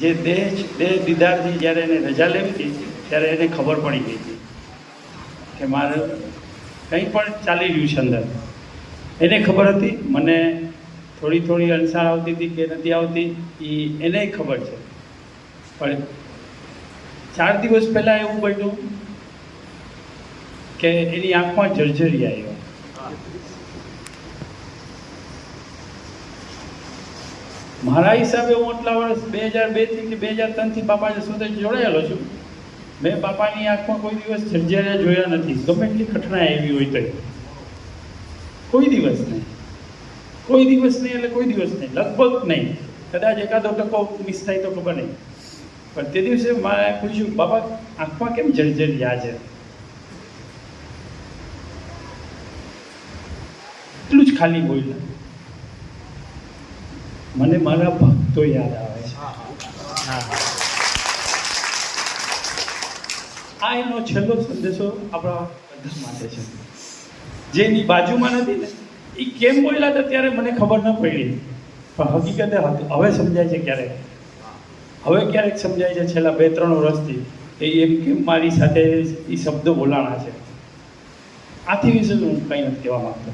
જે દેહ દેહ દીદારથી જ્યારે એને રજા લેવી હતી ત્યારે એને ખબર પડી ગઈ હતી કે મારે કંઈ પણ ચાલી રહ્યું છે અંદર. એને ખબર હતી, મને થોડી થોડી અણસાર આવતી હતી કે નથી આવતી એ એને ખબર છે. પણ ચાર દિવસ પહેલાં એવું બન્યું કે એની આંખમાં જર્જરી આવ્યો મારા હિસાબે હું આટલા વર્ષ બે હજાર બેથી કે બે હજાર ત્રણથી બાપા સુધી જોડાયેલો છું. મેં બાપાની આંખમાં કોઈ દિવસ જર્જરિયા જોયા નથી. ગમે એટલી કઠણાઈ આવી હોય તો કોઈ દિવસ નહીં. કોઈ દિવસ નહીં એટલે કોઈ દિવસ નહીં. લગભગ નહીં. કદાચ એકાદો ટકો મિસ થાય તો ખબર નહીં. પણ તે દિવસે મારે પૂછ્યું, બાપા, આંખમાં કેમ જર્જરિયા છે? એટલું જ ખાલી બોલ્યા. મને મારા ભક્તો યાદ આવે છે. આ એનો છેલ્લો સંદેશો આપણા બધા માટે છે. જેની બાજુમાં નથી ને એ કેમ બોલ્યા હતા ત્યારે મને ખબર ન પડી. પણ હકીકતે હક- હવે સમજાય છે ક્યારેક. હવે ક્યારેક સમજાય છે છેલ્લા બે ત્રણ વર્ષથી કે એમ કેમ મારી સાથે એ શબ્દો બોલાણા છે. આથી વિશે હું કંઈ નથી કહેવા માંગતો.